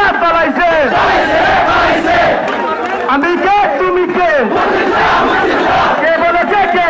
শেখ হাসিনা পালাইছে আমি কে তুমি কে? কে বলেছে কে